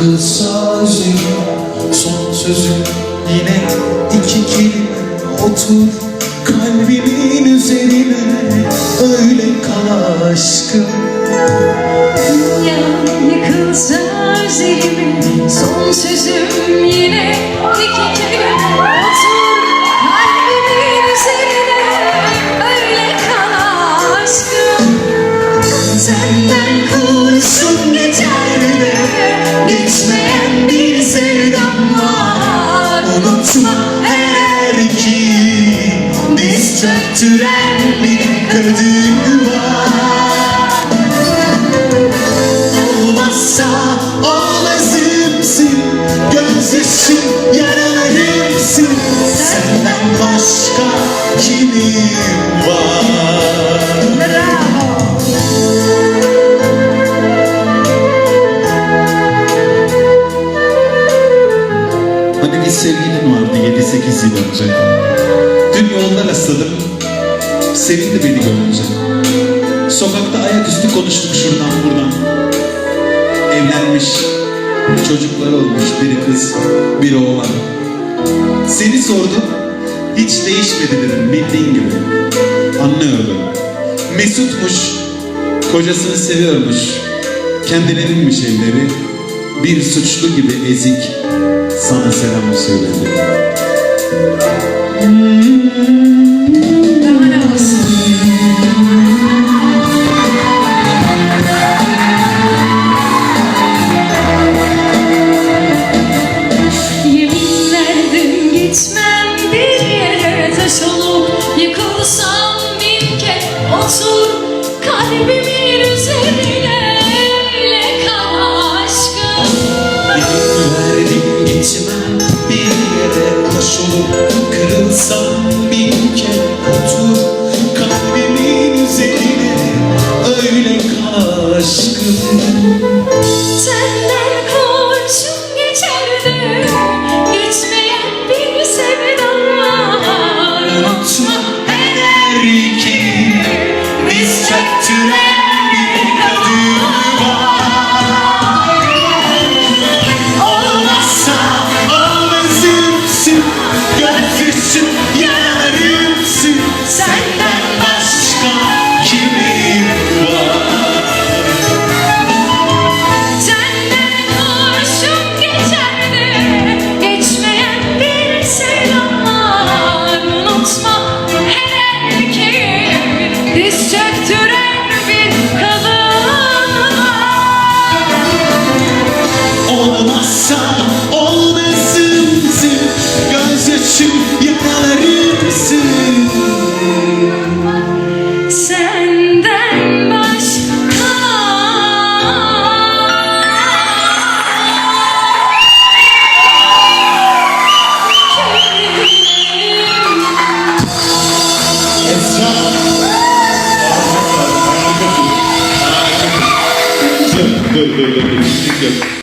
Yıkılsa üzerim son sözüm yine iki kelime otur. Kalbimin üzerine Unutma eğer ki Diz çöktüren bir kadın bir sevgilin vardı 7-8 yıl önce. Dün yolda rastladım. Sevindi beni görünce. Sokakta ayaküstü konuştuk şuradan buradan. Evlenmiş Çocukları olmuş biri kız biri oğlan. Seni sordum Hiç değişmedi dedim bildiğin gibi. Anlıyordum Mesutmuş Kocasını seviyormuş. Kendilerinmiş evleri Bir suçlu gibi ezik. Sana selam söyledi. Daha taş olup Kırılsam bin kere otur Kalbimin üzerine öyle kal aşkım. Senden kurşun geçerdi Geçmeyen bir sevdam var Unutma eğer ki Biz çöktüren Дякую.